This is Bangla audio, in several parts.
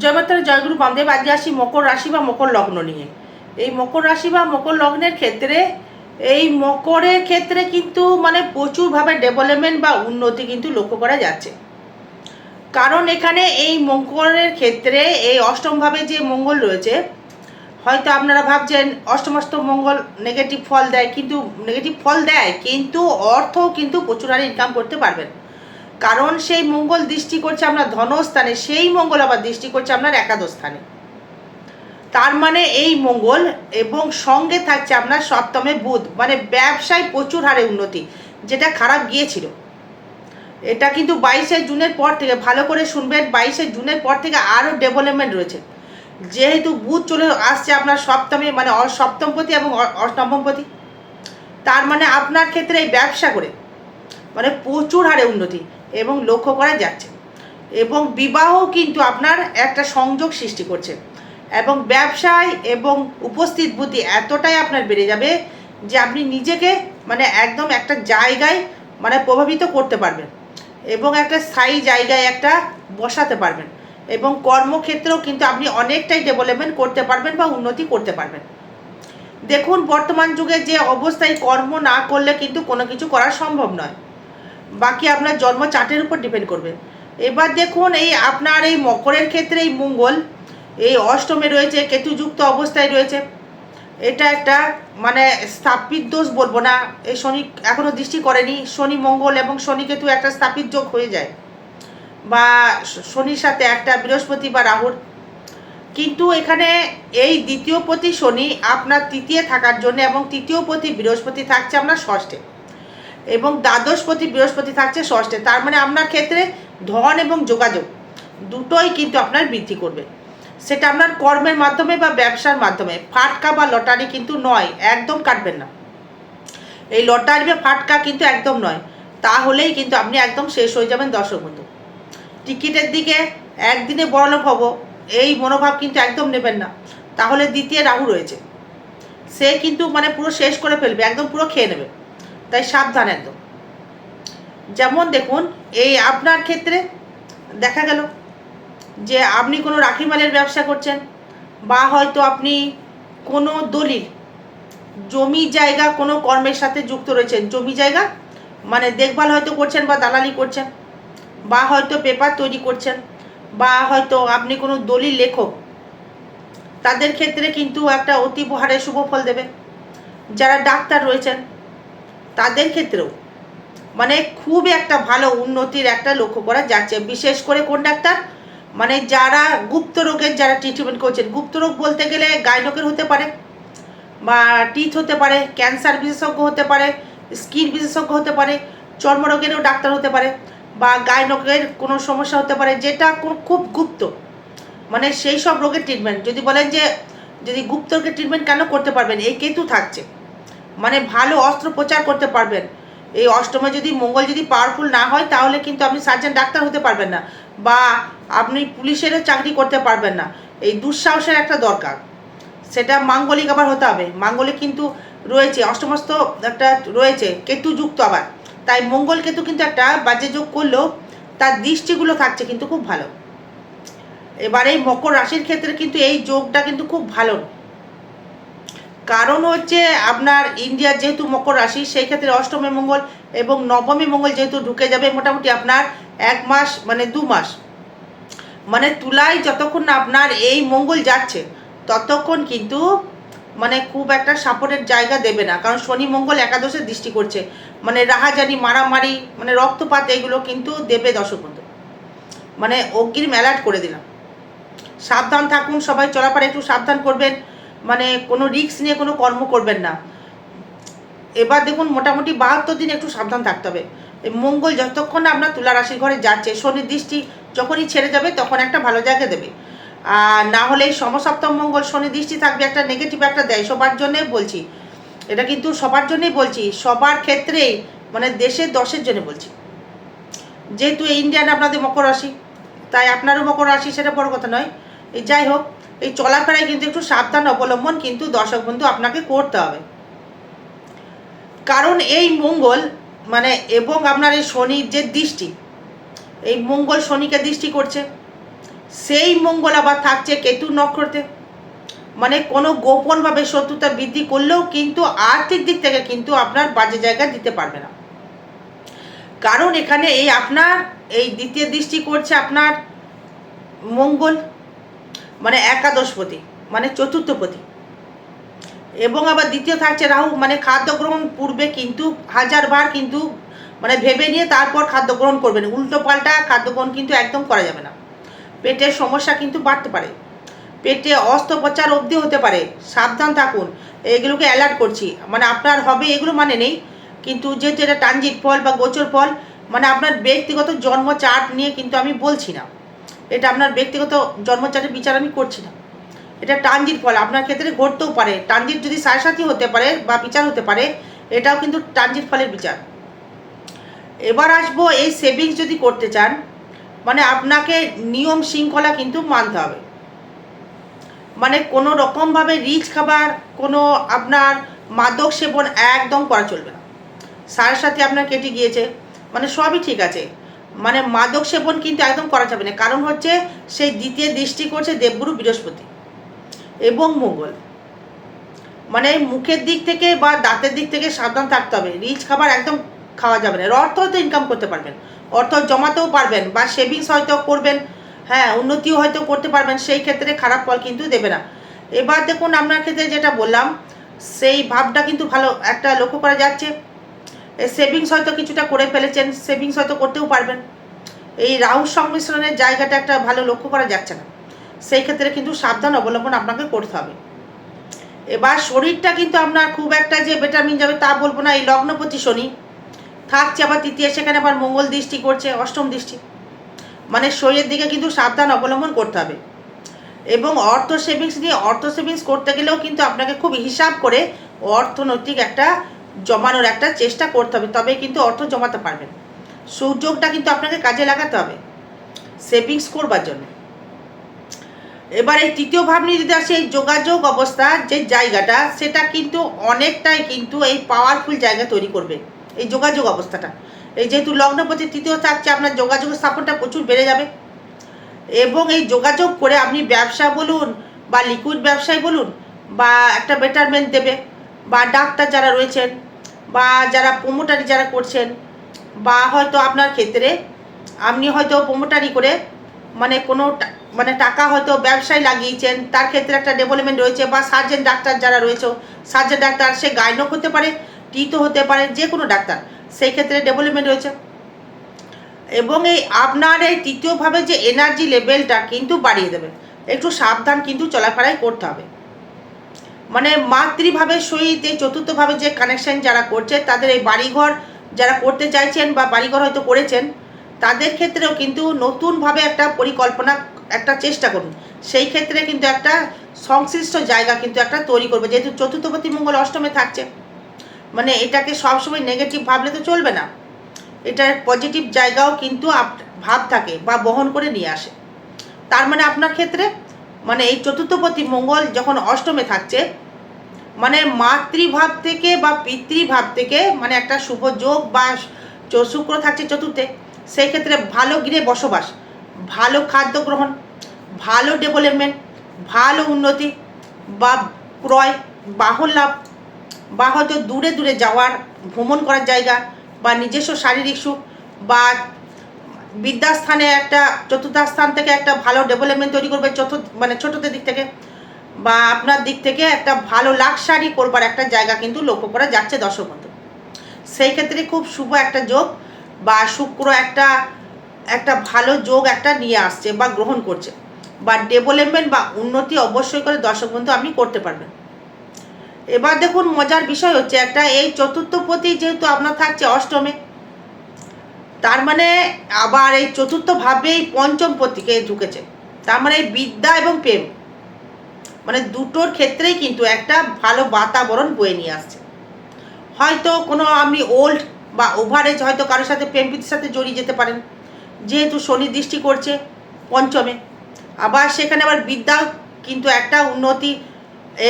জয়মাতার জয়গুরু বামদেব আজকে আসি মকর রাশি বা মকর লগ্ন নিয়ে। এই মকর রাশি বা মকর লগ্নের ক্ষেত্রে, এই মকরের ক্ষেত্রে কিন্তু মানে প্রচুরভাবে ডেভেলপমেন্ট বা উন্নতি কিন্তু লক্ষ্য করা যাচ্ছে। কারণ এখানে এই মকরের ক্ষেত্রে, এই অষ্টমভাবে যে মঙ্গল রয়েছে, হয়তো আপনারা ভাবছেন অষ্টমস্ত মঙ্গল নেগেটিভ ফল দেয়, কিন্তু নেগেটিভ ফল দেয়, কিন্তু অর্থও কিন্তু প্রচুর হারে ইনকাম করতে পারবেন। কারণ সেই মঙ্গল দৃষ্টি করছে আপনার ধনস্থানে, সেই মঙ্গল আবার দৃষ্টি করছে আপনার একাদশ স্থানে তার মানে এই মঙ্গল এবং সঙ্গে থাকছে আপনার সপ্তমে বুধ মানে ব্যবসায় প্রচুর হারে উন্নতি, যেটা খারাপ গিয়েছিল। এটা কিন্তু বাইশে জুনের পর থেকে, ভালো করে শুনবেন, বাইশে জুনের পর থেকে আরও ডেভেলপমেন্ট রয়েছে। যেহেতু বুধ চলে আসছে আপনার সপ্তমে মানে সপ্তমপতি এবং অষ্টমপতি, তার মানে আপনার ক্ষেত্রে এই ব্যবসা করে মানে প্রচুর হারে উন্নতি। এবং লক্ষ্য করা যাচ্ছে। এবং বিবাহ কিন্তু আপনার একটা সংযোগ সৃষ্টি করছে। এবং ব্যবসায় এবং উপস্থিত বুদ্ধি এতটাই আপনার বেড়ে যাবে যে আপনি নিজেকে মানে একদম একটা জায়গায় মানে প্রভাবিত করতে পারবেন এবং একটা স্থায়ী জায়গায় একটা বসাতে পারবেন এবং কর্মক্ষেত্রেও কিন্তু আপনি অনেকটাই ডেভেলপমেন্ট করতে পারবেন বা উন্নতি করতে পারবেন। দেখুন, বর্তমান যুগে যে অবস্থায় কর্ম না করলে কিন্তু কোনো কিছু করা সম্ভব নয়। বাকি আপনার জন্ম চার্টের উপর ডিপেন্ড করবে। এবার দেখুন, এই আপনার এই মকরের ক্ষেত্রে এই মঙ্গল, এই অষ্টমে রয়েছে, কেতুযুক্ত অবস্থায় রয়েছে। এটা একটা মানে স্থাপিত দোষ বলব না এই শনি এখনও দৃষ্টি করেনি, শনি মঙ্গল এবং শনি কেতু একটা স্থাপিত যোগ হয়ে যায়। বা শনির সাথে একটা বৃহস্পতি বা রাহুর। কিন্তু এখানে এই দ্বিতীয় পতি শনি আপনার তৃতীয় থাকার জন্য এবং তৃতীয় প্রতি বৃহস্পতি থাকছে আপনার ষষ্ঠে। এবং দ্বাদশপতি, বৃহস্পতি থাকছে ষষ্ঠে। তার মানে আপনার ক্ষেত্রে ধন এবং যোগাযোগ দুটোই কিন্তু আপনার বৃদ্ধি করবে। সেটা আপনার কর্মের মাধ্যমে বা ব্যবসার মাধ্যমে। ফাটকা বা লটারি কিন্তু নয়, একদম কাটবেন না। এই লটারি বা ফাটকা কিন্তু একদম নয়। তাহলেই কিন্তু আপনি একদম শেষ হয়ে যাবেন দর্শক বন্ধু টিকিটের দিকে একদিনে বড়লোক হব, এই মনোভাব কিন্তু একদম নেবেন না। তাহলে দ্বিতীয় রাহু রয়েছে। সে কিন্তু মানে পুরো শেষ করে ফেলবে, একদম পুরো খেয়ে নেবে। তাই সাবধান একদম। যেমন দেখুন, এই আপনার ক্ষেত্রে দেখা গেল যে আপনি কোনো রাখি মালের ব্যবসা করছেন বা হয়তো আপনি কোনো দলিল, জমি জায়গা কোনো কর্মের সাথে যুক্ত রয়েছেন, জমি জায়গা মানে দেখভাল হয়তো করছেন বা দালালি করছেন বা হয়তো পেপার তৈরি করছেন বা হয়তো আপনি কোনো দলিল লেখক, তাদের ক্ষেত্রে কিন্তু একটা অতি হারে শুভ ফল দেবে। যারা ডাক্তার রয়েছেন তাদের ক্ষেত্রেও। মানে খুব একটা ভালো উন্নতির একটা লক্ষ্য করা যাচ্ছে। বিশেষ করে কোন ডাক্তার? মানে যারা গুপ্ত রোগের যারা ট্রিটমেন্ট করছেন, গুপ্ত রোগ বলতে গেলে গাইনকের হতে পারে বা টিথ হতে পারে ক্যান্সার বিশেষজ্ঞ হতে পারে স্কিন বিশেষজ্ঞ হতে পারে, চর্মরোগেরও ডাক্তার হতে পারে বা গাইনকের কোনো সমস্যা হতে পারে, যেটা খুব গুপ্ত। মানে সেই সব রোগের ট্রিটমেন্ট যদি বলেন যে, যদি গুপ্ত রোগের ট্রিটমেন্ট কেন করতে পারবেন? এই কেতু থাকছে। মানে ভালো অস্ত্রোপচার করতে পারবেন। এই অষ্টমে যদি মঙ্গল যদি পাওয়ারফুল না হয়, তাহলে কিন্তু আপনি সার্জন ডাক্তার হতে পারবেন না বা আপনি পুলিশেরও চাকরি করতে পারবেন না। এই দুঃসাহসের একটা দরকার। সেটা মাঙ্গলিক আবার হতে হবে। মাঙ্গলিক কিন্তু রয়েছে অষ্টমস্ত একটা রয়েছে, কেতুযুক্ত আবার। তাই মঙ্গল কেতু কিন্তু একটা বাজে যোগ করলেও তার দৃষ্টিগুলো থাকছে কিন্তু খুব ভালো। এবার এই মকর রাশির ক্ষেত্রে কিন্তু এই যোগটা কিন্তু খুব ভালো। কারণ হচ্ছে আপনার ইন্ডিয়ার যেহেতু মকর রাশি, সেই ক্ষেত্রে অষ্টমী মঙ্গল এবং নবমী মঙ্গল যেহেতু ঢুকে যাবে, মোটামুটি আপনার এক মাস মানে দু মাস। মানে তুলায় যতক্ষণ না আপনার এই মঙ্গল যাচ্ছে, ততক্ষণ কিন্তু মানে খুব একটা সাপোর্টের জায়গা দেবে না। কারণ শনি মঙ্গল একাদশে দৃষ্টি করছে। মানে রাহাজানি, মারামারি মানে রক্তপাত এগুলো কিন্তু দেবে দর্শক মানে অগ্রিম অ্যালার্ট করে দিলাম। সাবধান থাকুন, সবাই চলাফারে একটু সাবধান করবেন। কোনো রিস্ক নিয়ে কোনো কর্ম করবেন না। এবার দেখুন মোটামুটি বাহাত্তর দিন একটু সাবধান থাকতে হবে। মঙ্গল যতক্ষণ আপনার তুলা রাশির ঘরে যাচ্ছে শনির দৃষ্টি যখনই ছেড়ে যাবে তখন একটা ভালো জায়গা দেবে। আর না হলে সমসপ্তম মঙ্গল শনি দৃষ্টি থাকবে একটা নেগেটিভ একটা দেয়, সবার জন্যই বলছি। এটা কিন্তু সবার জন্যই বলছি, সবার ক্ষেত্রেই মানে দেশের দশের জন্য বলছি। যেহেতু ইন্ডিয়ান আপনাদের মকর রাশি, তাই আপনারও মকর রাশি সেটা বড় কথা নয়। যাই হোক এই চলাফেরায় কিন্তু একটু সাবধান অবলম্বন কিন্তু দর্শক বন্ধু আপনাকে করতে হবে। কারণ এই মঙ্গল মানে এবং আপনার এই শনির যে দৃষ্টি, এই মঙ্গল শনিকে দৃষ্টি করছে। সেই মঙ্গল আবার থাকছে কেতু নক্ষত্রে। মানে কোনো গোপনভাবে শত্রুতা বৃদ্ধি করলেও কিন্তু আর্থিক দিক থেকে কিন্তু আপনার বাজে জায়গা দিতে পারবে না। কারণ এখানে এই আপনার, এই দ্বিতীয় দৃষ্টি করছে আপনার মঙ্গল। মানে একাদশপতি মানে চতুর্থপতি। এবং আবার দ্বিতীয় থাকছে রাহু মানে খাদ্য গ্রহণ পূর্বে কিন্তু হাজারবার কিন্তু মানে ভেবে নিয়ে তারপর খাদ্য গ্রহণ করবেন উল্টো পাল্টা খাদ্য গ্রহণ কিন্তু একদম করা যাবে না। পেটের সমস্যা কিন্তু বাড়তে পারে। পেটে অস্ত্রোপচার অবধি হতে পারে। সাবধান থাকুন। এগুলোকে অ্যালার্ট করছি। মানে আপনার হবে এগুলো মানে নেই। কিন্তু যেহেতু এটা ট্রানজিট ফল বা গোচর ফল মানে আপনার ব্যক্তিগত জন্ম চার্ট নিয়ে কিন্তু আমি বলছি না। এটা আপনার ব্যক্তিগত জন্মচারের বিচার আমি করছি না। এটা ট্রানজিট ফল, আপনার ক্ষেত্রে ঘটতেও পারে। ট্রানজিট যদি সাথী হতে পারে বা বিচার হতে পারে, এটাও কিন্তু ট্রানজিট ফলের বিচার। এবার আসব এই সেভিংস যদি করতে চান মানে আপনাকে নিয়ম শৃঙ্খলা কিন্তু মানতে হবে। মানে কোনো রকমভাবে রিচ খাবার, কোনো আপনার মাদক সেবন একদম করা চলবে না। সারের সাথে আপনার কেটে গিয়েছে মানে সবই ঠিক আছে। মানে মাদক সেবন কিন্তু একদম করা যাবে না। কারণ হচ্ছে সেই দ্বিতীয় দৃষ্টি করছে দেবগুরু বৃহস্পতি এবং মঙ্গল। মানে মুখের দিক থেকে বা দাঁতের দিক থেকে সাবধান থাকতে হবে। রিচ খাবার একদম খাওয়া যাবে না। অর্থ হয়তো ইনকাম করতে পারবেন। অর্থ জমাতেও পারবেন বা সেভিংস হয়তো করবেন। হ্যাঁ উন্নতিও হয়তো করতে পারবেন। সেই ক্ষেত্রে খারাপ ফল কিন্তু দেবে না। এবার দেখুন, আপনার ক্ষেত্রে যেটা বললাম, সেই ভাবটা কিন্তু ভালো একটা লক্ষ্য করা যাচ্ছে। সেভিংস হয়তো কিছুটা করে ফেলেছেন সেভিংস হয়তো করতেও পারবেন। এই রাহু সংমিশ্রণের জায়গাটা একটা ভালো লক্ষ্য করা যাচ্ছে না। সেই ক্ষেত্রে কিন্তু সাবধান অবলম্বন আপনাকে করতে হবে। এবার শরীরটা কিন্তু আপনার খুব একটা যে ভিটামিন যাবে তা বলব না, এই লগ্নপতি শনি। থাকছে আবার তৃতীয়, সেখানে আবার মঙ্গল দৃষ্টি করছে, অষ্টম দৃষ্টি। মানে শরীরের দিকে কিন্তু সাবধান অবলম্বন করতে হবে। এবং অর্থ সেভিংস নিয়ে অর্থ সেভিংস করতে গেলেও কিন্তু আপনাকে খুব হিসাব করে অর্থনৈতিক একটা জমানোর একটা চেষ্টা করতে হবে তবে কিন্তু অর্থ জমাতে পারবেন। সুযোগটা কিন্তু আপনাকে কাজে লাগাতে হবে সেভিংস করবার জন্য। এবার এই তৃতীয় ভাব নিয়ে যদি আসে, এই যোগাযোগ অবস্থা যে জায়গাটা, সেটা কিন্তু অনেকটাই কিন্তু এই পাওয়ারফুল জায়গা তৈরি করবে, এই যোগাযোগ অবস্থাটা। এই যেহেতু লগ্নপতি তৃতীয় থাকছে আপনার যোগাযোগ স্থাপনটা প্রচুর বেড়ে যাবে। এবং এই যোগাযোগ করে আপনি ব্যবসা বলুন বা লিকুইড ব্যবসায় বলুন, বা একটা বেটারমেন্ট দেবে, বা ডাক্তার যারা রয়েছেন বা যারা প্রোমোটারি যারা করছেন, বা হয়তো আপনার ক্ষেত্রে, আপনি হয়তো প্রোমোটারি করে মানে কোনো মানে টাকা হয়তো ব্যবসায় লাগিয়েছেন, তার ক্ষেত্রে একটা ডেভেলপমেন্ট রয়েছে, বা সার্জেন ডাক্তার যারা রয়েছে সার্জেন ডাক্তার সে গাইনক হতে পারে টিতো হতে পারে যে কোনো ডাক্তার, সেই ক্ষেত্রে ডেভেলপমেন্ট রয়েছে। এবং এই আপনার এই তৃতীয়ভাবে যে এনার্জি লেভেলটা কিন্তু বাড়িয়ে দেবে, একটু সাবধান কিন্তু চলাফেরাই করতে হবে। মানে মাতৃভাবের সহিত এই চতুর্থভাবে যে কানেকশন যারা করছে, তাদের এই বাড়িঘর যারা করতে চাইছেন বা বাড়িঘর হয়তো করেছেন, তাদের ক্ষেত্রেও কিন্তু নতুনভাবে একটা পরিকল্পনা, একটা চেষ্টা করুন। সেই ক্ষেত্রে কিন্তু একটা সংশ্লিষ্ট জায়গা কিন্তু একটা তৈরি করবে। যেহেতু চতুর্থপতি মঙ্গল অষ্টমে থাকছে মানে এটাকে সবসময় নেগেটিভ ভাবলে তো চলবে না। এটার পজিটিভ জায়গাও কিন্তু ভাব থাকে বা বহন করে নিয়ে আসে। তার মানে আপনার ক্ষেত্রে মানে এই চতুর্থপতি মঙ্গল যখন অষ্টমে থাকছে মানে মাতৃভাব থেকে বা পিতৃভাব থেকে মানে একটা শুভ যোগ বা শুক্র থাকছে চতুর্থে সেই ক্ষেত্রে ভালো গৃহে বসবাস, ভালো খাদ্য গ্রহণ, ভালো ডেভেলপমেন্ট ভালো উন্নতি বা ক্রয়, বাহন লাভ বা হয়তো দূরে দূরে যাওয়ার, ভ্রমণ করার জায়গা বা নিজস্ব শারীরিক সুখ বা বিদ্যাস্থানে একটা চতুর্থ স্থান থেকে একটা ভালো ডেভেলপমেন্ট তৈরি করবে চতুর্থ মানে ছোটোদের দিক থেকে বা আপনার দিক থেকে একটা ভালো লাক্সারি করবার একটা জায়গা কিন্তু লক্ষ্য করা যাচ্ছে দর্শক বন্ধু। সেই ক্ষেত্রে খুব শুভ একটা যোগ বা শুক্র একটা একটা ভালো যোগ একটা নিয়ে আসছে বা গ্রহণ করছে। বা ডেভেলপমেন্ট বা উন্নতি অবশ্যই করে দর্শক বন্ধু আপনি করতে পারবেন। এবার দেখুন মজার বিষয় হচ্ছে একটা, এই চতুর্থপতি যেহেতু আপনার থাকছে অষ্টমে, তার মানে আবার এই চতুর্থ ভাবেই পঞ্চম পতিকে ঢুকেছে। তার মানে এই বিদ্যা এবং প্রেম। মানে দুটোর ক্ষেত্রেই কিন্তু একটা ভালো বাতাবরণ বয়ে নিয়ে আসছে। হয়তো কোনো আপনি ওল্ড বা ওভারেজ হয়তো কারোর সাথে প্রেম প্রীতির সাথে জড়িয়ে যেতে পারেন। যেহেতু শনি দৃষ্টি করছে পঞ্চমে। আবার সেখানে আবার বিদ্যা কিন্তু একটা উন্নতি।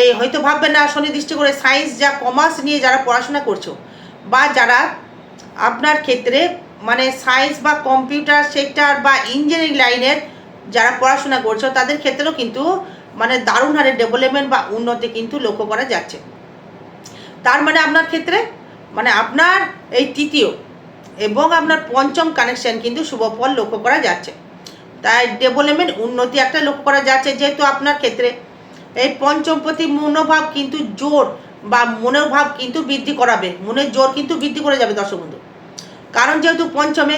এই হয়তো ভাববেন না শনি দৃষ্টি করে সায়েন্স যা কমার্স নিয়ে যারা পড়াশোনা করছ বা যারা আপনার ক্ষেত্রে মানে সায়েন্স বা কম্পিউটার সেক্টর বা ইঞ্জিনিয়ারিং লাইনের যারা পড়াশোনা করছ তাদের ক্ষেত্রেও কিন্তু মানে দারুণ হারে ডেভেলপমেন্ট বা উন্নতি কিন্তু লক্ষ্য করা যাচ্ছে। তার মানে আপনার ক্ষেত্রে মানে আপনার এই তৃতীয় এবং আপনার পঞ্চম কানেকশন কিন্তু শুভ ফল লক্ষ্য করা যাচ্ছে। তাই ডেভেলপমেন্ট উন্নতি একটা লক্ষ্য করা যাচ্ছে। যেহেতু আপনার ক্ষেত্রে এই পঞ্চম প্রতি মনোভাব কিন্তু জোর বা মনের ভাব কিন্তু বৃদ্ধি করাবে। মনের জোর কিন্তু বৃদ্ধি করে যাবে দর্শক বন্ধু। কারণ যেহেতু পঞ্চমে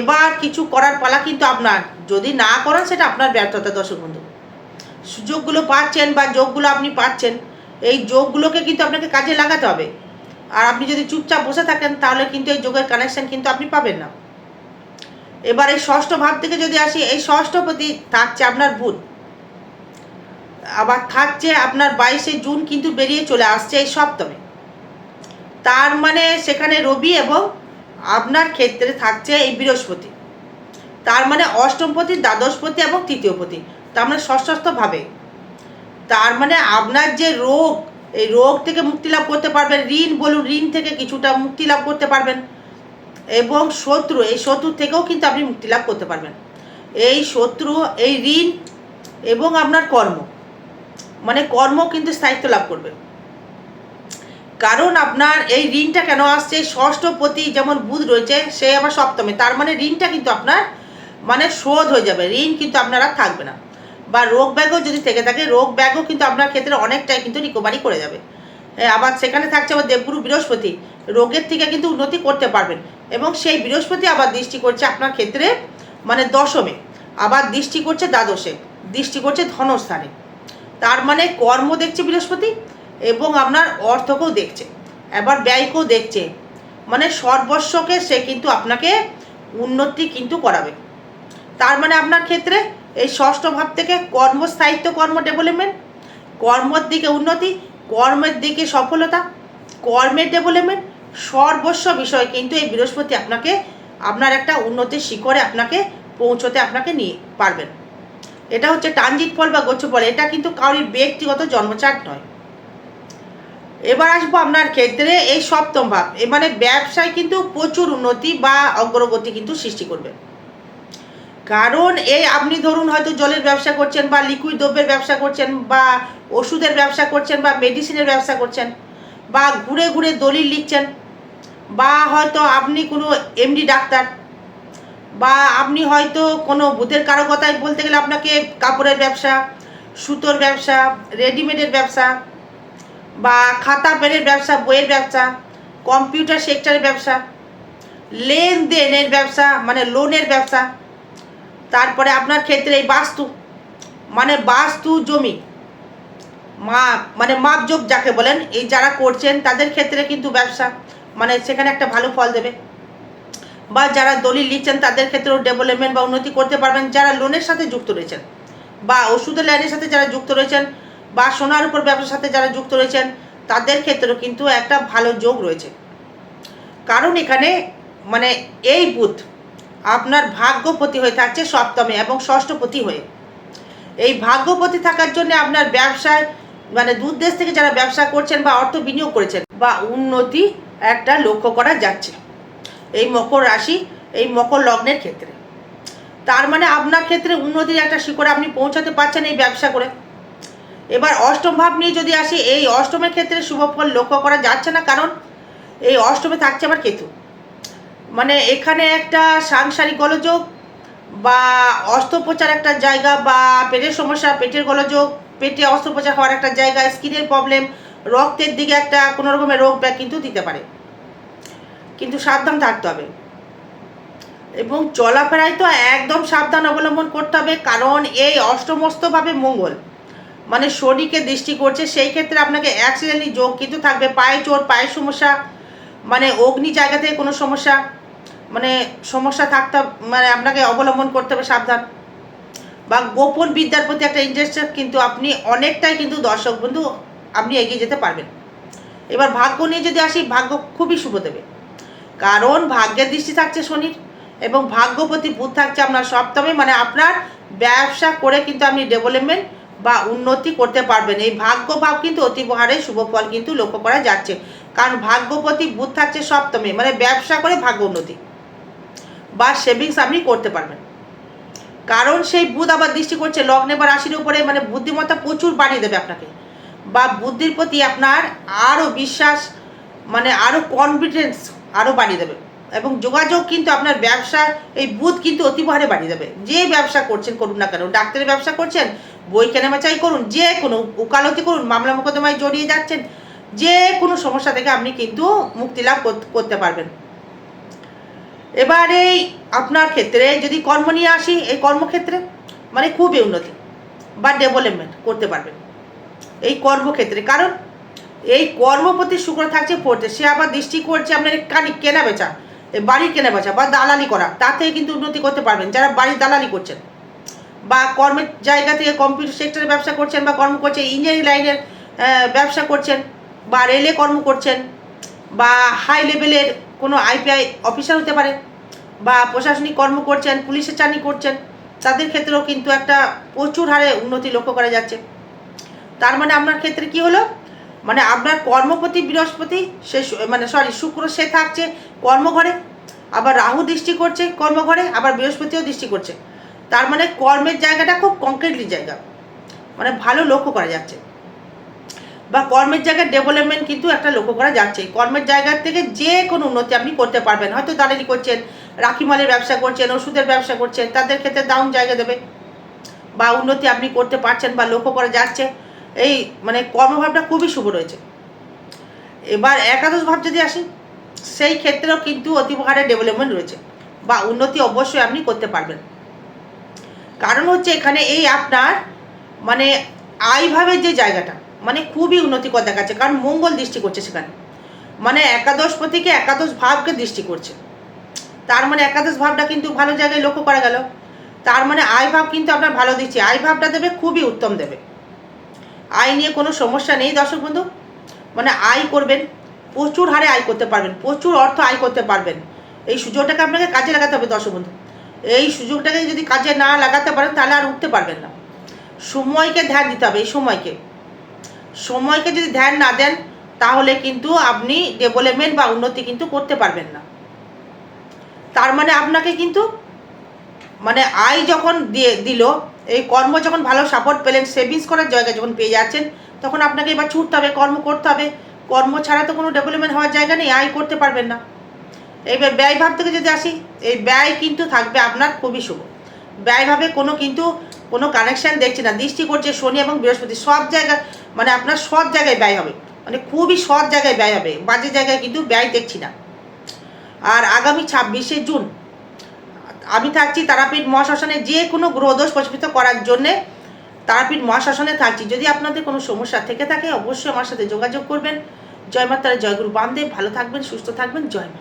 এবার কিছু করার পালা কিন্তু আপনার, যদি না করেন সেটা আপনার ব্যর্থতা দর্শক বন্ধু। সুযোগগুলো পাচ্ছেন বা যোগগুলো আপনি পাচ্ছেন, এই যোগগুলোকে কিন্তু আপনাকে কাজে লাগাতে হবে। আর আপনি যদি চুপচাপ বসে থাকেন, তাহলে কিন্তু এই যোগের কানেকশন কিন্তু আপনি পাবেন না। এবার এই ষষ্ঠ ভাব থেকে যদি আসি, এই ষষ্ঠ প্রতি থাকছে আপনার বুধ। আবার থাকছে আপনার বাইশে জুন কিন্তু বেরিয়ে চলে আসছে এই সপ্তমে। তার মানে সেখানে রবি এবং আপনার ক্ষেত্রে থাকছে এই বৃহস্পতি। তার মানে অষ্টমপতি দ্বাদশপতি এবং তৃতীয়পতি তার মানে ষষ্ঠস্থভাবে তার মানে আপনার যে রোগ, এই রোগ থেকে মুক্তি লাভ করতে পারবেন, ঋণ বলুন, ঋণ থেকে কিছুটা মুক্তি লাভ করতে পারবেন। এবং শত্রু, এই শত্রু থেকেও কিন্তু আপনি মুক্তি লাভ করতে পারবেন। এই শত্রু, এই ঋণ এবং আপনার কর্ম মানে কর্ম কিন্তু স্থায়িত্ব লাভ করবে। কারণ আপনার এই ঋণটা কেন আসছে? ষষ্ঠ প্রতি যেমন বুধ রয়েছে, সে আবার সপ্তমে। তার মানে ঋণটা কিন্তু আপনার মানে শোধ হয়ে যাবে। ঋণ কিন্তু আপনারা থাকবে না। বা রোগ ব্যাগও যদি থেকে থাকে, রোগ ব্যাগও কিন্তু আপনার ক্ষেত্রে অনেকটাই কিন্তু রিকভারি করে যাবে। আবার সেখানে থাকছে আবার দেবগুরু বৃহস্পতি। রোগের থেকে কিন্তু উন্নতি করতে পারবেন। এবং সেই বৃহস্পতি আবার দৃষ্টি করছে আপনার ক্ষেত্রে মানে দশমে। আবার দৃষ্টি করছে দ্বাদশে। দৃষ্টি করছে ধনস্থানে। তার মানে কর্ম দেখছে বৃহস্পতি এবং আপনার অর্থকেও দেখছে। এবার ব্যয়কেও দেখছে। মানে সর্বস্বকে সে কিন্তু আপনাকে উন্নতি কিন্তু করাবে। তার মানে আপনার ক্ষেত্রে এই ষষ্ঠ ভাব থেকে কর্মস্থায়িত্ব কর্ম ডেভেলপমেন্ট কর্মর দিকে উন্নতি, কর্মের দিকে সফলতা, কর্মের ডেভেলপমেন্ট সর্বস্ব বিষয় কিন্তু এই বৃহস্পতি আপনাকে, আপনার একটা উন্নতির শিখরে আপনাকে পৌঁছতে আপনাকে নিয়ে পারবেন। এটা হচ্ছে ট্রানজিট ফল বা গোচ্ছ ফল, এটা কিন্তু কারোর ব্যক্তিগত জন্মচাট নয়। এবার আসব আপনার ক্ষেত্রে এই সপ্তম ভাব এ মানে ব্যবসায় কিন্তু প্রচুর উন্নতি বা অগ্রগতি কিন্তু সৃষ্টি করবে। কারণ এই আপনি ধরুন হয়তো জলের ব্যবসা করছেন বা লিকুইড দ্রব্যের ব্যবসা করছেন বা ওষুধের ব্যবসা করছেন বা মেডিসিনের ব্যবসা করছেন বা ঘুরে ঘুরে দলিল লিখছেন বা হয়তো আপনি কোনো এমডি ডাক্তার বা আপনি হয়তো কোনো বুথের কারও কথাই বলতে গেলে আপনাকে কাপড়ের ব্যবসা, সুতোর ব্যবসা রেডিমেডের ব্যবসা বা খাতা পেনের ব্যবসা, বইয়ের ব্যবসা কম্পিউটার সেক্টরের ব্যবসা, লেনদেনের ব্যবসা মানে লোনের ব্যবসা তারপরে আপনার ক্ষেত্রে এই বাস্তু মানে বাস্তু জমি, মা মানে মাপজোপ যাকে বলেন, এই যারা করছেন তাদের ক্ষেত্রে কিন্তু ব্যবসা মানে সেখানে একটা ভালো ফল দেবে। বা যারা দলিল লিখছেন তাদের ক্ষেত্রেও ডেভেলপমেন্ট বা উন্নতি করতে পারবেন, যারা লোনের সাথে যুক্ত রয়েছেন, বা ওষুধের লাইনের সাথে যারা যুক্ত রয়েছেন, বা সোনার উপর ব্যবসার সাথে যারা যুক্ত রয়েছেন, তাদের ক্ষেত্রেও কিন্তু একটা ভালো যোগ রয়েছে। কারণ এখানে মানে এই বুথ আপনার ভাগ্যপতি হয়ে থাকছে সপ্তমে এবং ষষ্ঠপতি হয়ে। এই ভাগ্যপতি থাকার জন্য আপনার ব্যবসায় মানে দূর দেশ থেকে যারা ব্যবসা করছেন বা অর্থ বিনিয়োগ করেছেন বা উন্নতি একটা লক্ষ্য করা যাচ্ছে। এই মকর রাশি, এই মকর লগ্নের ক্ষেত্রে। তার মানে আপনার ক্ষেত্রে উন্নতির একটা শিখরে আপনি পৌঁছাতে পারছেন এই ব্যবসা করে। এবার অষ্টম ভাব নিয়ে যদি আসি, এই অষ্টমের ক্ষেত্রে শুভ ফল লক্ষ্য করা যাচ্ছে না, কারণ এই অষ্টমে থাকছে আবার কেতু। মানে এখানে একটা সাংসারিক গোলযোগ বা অস্ত্রোপচার একটা জায়গা বা পেটের সমস্যা, পেটের গোলযোগ, পেটে অস্ত্রোপচার হওয়ার একটা জায়গা, স্কিনের প্রবলেম, রক্তের দিকে একটা কোনো রকমের রোগ ব্যাগ কিন্তু দিতে পারে। কিন্তু সাবধান থাকতে হবে। এবং চলাফেরায় তো একদম সাবধান অবলম্বন করতে হবে, কারণ এই অষ্টমস্তভাবে মঙ্গল। মানে শরীরকে দৃষ্টি করছে, সেই ক্ষেত্রে আপনাকে অ্যাক্সিডেন্টলি যোগ কিন্তু থাকবে, পায়ে চোট, পায়ের সমস্যা মানে অগ্নি জায়গা থেকে কোনো সমস্যা। মানে সমস্যা থাকতে মানে আপনাকে অবলম্বন করতে হবে সাবধান। বা গোপন বিদ্যার প্রতি একটা ইন্টারেস্ট কিন্তু আপনি অনেকটাই কিন্তু দর্শক বন্ধু, আপনি এগিয়ে যেতে পারবেন। এবার ভাগ্য নিয়ে যদি আসি, ভাগ্য খুবই শুভ দেবে। কারণ ভাগ্যের দৃষ্টি থাকছে শনির, এবং ভাগ্যপতি বুধ থাকছে আপনার সপ্তমে মানে আপনার ব্যবসা করে কিন্তু আপনি ডেভেলপমেন্ট বা উন্নতি করতে পারবেন। এই ভাগ্য ভাব কিন্তু অতিবহারে শুভ ফল কিন্তু লক্ষ্য করা যাচ্ছে। কারণ ভাগ্যপতি বুধ থাকছে সপ্তমে মানে ব্যবসা করে ভাগ্য উন্নতি। বা সেভিংস আপনি করতে পারবেন। কারণ সেই বুধ আবার দৃষ্টি করছে, লগ্নে বা রাশির উপরে মানে বুদ্ধিমত্তা প্রচুর বাড়িয়ে দেবে আপনাকে। বা বুদ্ধির প্রতি আপনার আরও বিশ্বাস মানে আরও কনফিডেন্স আরও বাড়িয়ে দেবে। এবং যোগাযোগ কিন্তু আপনার ব্যবসা, এই বুধ কিন্তু অতিভারে বাড়িয়ে দেবে। যে ব্যবসা করছেন করুন না কেন, ডাক্তারের ব্যবসা করছেন, বই কেনাবেচাই করুন, যে কোনো উকালতি করুন, মামলা মোকদ্দমায় জড়িয়ে যাচ্ছেন, যে কোনো সমস্যা থেকে আপনি কিন্তু মুক্তি লাভ করতে পারবেন। এবারে আপনার ক্ষেত্রে, যদি কর্ম নিয়ে আসি, এই কর্মক্ষেত্রে মানে খুবই উন্নতি বা ডেভেলপমেন্ট করতে পারবেন। এই কর্মক্ষেত্রে, কারণ এই কর্ম প্রতি শুক্র থাকছে পড়তে, সে আবার দৃষ্টি করছে আপনার কানি কেনা বেচা বাড়ি কেনা বেচা বা দালালি করা তাতে কিন্তু উন্নতি করতে পারবেন, যারা বাড়ির দালালি করছেন বা কর্মের জায়গা থেকে কম্পিউটার সেক্টরে ব্যবসা করছেন বা কর্ম করছেন ইঞ্জিনিয়ারিং লাইনের ব্যবসা করছেন বা রেলে কর্ম করছেন বা হাই লেভেলের কোনো আইপিআই অফিসার হতে পারে বা প্রশাসনিক কর্ম করছেন, পুলিশের চাকরি করছেন, তাদের ক্ষেত্রেও কিন্তু একটা প্রচুর হারে উন্নতি লক্ষ্য করা যাচ্ছে। তার মানে আপনার ক্ষেত্রে কি হলো? মানে আপনার কর্মপতি বৃহস্পতি, সে মানে সরি শুক্র সে থাকছে কর্মঘরে, আবার রাহু দৃষ্টি করছে কর্মঘরে, আবার বৃহস্পতিও দৃষ্টি করছে। তার মানে কর্মের জায়গাটা খুব কংক্রিটলি জায়গা। মানে ভালো লক্ষ্য করা যাচ্ছে। বা কর্মের জায়গায় ডেভেলপমেন্ট কিন্তু একটা লক্ষ্য করা যাচ্ছে। কর্মের জায়গার থেকে যে কোনো উন্নতি আপনি করতে পারবেন। হয়তো দালালি করছেন, রাখি মালের ব্যবসা করছেন, ওষুধের ব্যবসা করছেন, তাদের ক্ষেত্রে দাউন জায়গা দেবে বা উন্নতি আপনি করতে পারছেন বা লক্ষ্য করা যাচ্ছে। এই মানে কর্মভাবটা খুবই শুভ রয়েছে। এবার একাদশ ভাব যদি আসি, সেই ক্ষেত্রেও কিন্তু অতিভারে ডেভেলপমেন্ট রয়েছে বা উন্নতি অবশ্যই আপনি করতে পারবেন। কারণ হচ্ছে এখানে এই আপনার মানে আয়ভাবের যে জায়গাটা মানে খুবই উন্নতিকর দেখাচ্ছে, কারণ মঙ্গল দৃষ্টি করছে সেখানে। মানে একাদশপতিকে একাদশ ভাবকে দৃষ্টি করছে? তার মানে একাদশ ভাবটা কিন্তু ভালো জায়গায় লক্ষ্য করা গেল। তার মানে আয় ভাব কিন্তু আপনার ভালো দিচ্ছে। আয় ভাবটা দেবে, খুবই উত্তম দেবে। আয় নিয়ে কোনো সমস্যা নেই, দর্শক বন্ধু। মানে আয় করবেন, প্রচুর হারে আয় করতে পারবেন, প্রচুর অর্থ আয় করতে পারবেন। এই সুযোগটাকে আপনাকে কাজে লাগাতে হবে, দর্শক বন্ধু। এই সুযোগটাকে যদি কাজে না লাগাতে পারেন, তাহলে আর উঠতে পারবেন না। সময়কে ধ্যান দিতে হবে, এই সময়কে। সময়কে যদি ধ্যান না দেন, তাহলে কিন্তু আপনি ডেভেলপমেন্ট বা উন্নতি কিন্তু করতে পারবেন না। তার মানে আপনাকে কিন্তু মানে আয় যখন দিয়ে, দিল, এই কর্ম যখন ভালো সাপোর্ট পেলেন সেভিংস করার জায়গা যখন পেয়ে যাচ্ছেন, তখন আপনাকে এবার ছুটতে হবে, কর্ম করতে হবে। কর্ম ছাড়া তো কোনো ডেভেলপমেন্ট হওয়ার জায়গা নেই, আয় করতে পারবেন না। এইবার ব্যয়ভাব থেকে যদি আসি, এই ব্যয় কিন্তু থাকবে আপনার খুবই শুভ। ব্যয়ভাবে কোনো কিন্তু কোনো কানেকশান দেখছি না। দৃষ্টি করছে শনি এবং বৃহস্পতি। সব জায়গায় মানে আপনার সব জায়গায় ব্যয় হবে। মানে খুবই সৎ জায়গায় ব্যয় হবে। বাজে জায়গায় কিন্তু ব্যয় দেখছি না। আর আগামী ছাব্বিশে জুন। আমি থাকছি তারাপীঠ মহাশ্মশানে। যে কোনো গ্রহদোষ প্রস্ফুটিত করার জন্যে তারাপীঠ মহাশ্মশানে থাকছি। যদি আপনাদের কোনো সমস্যা থেকে থাকে, অবশ্যই আমার সাথে যোগাযোগ করবেন। জয় মাতারা জয়গুরু বামদেব, ভালো থাকবেন, সুস্থ থাকবেন। জয় মা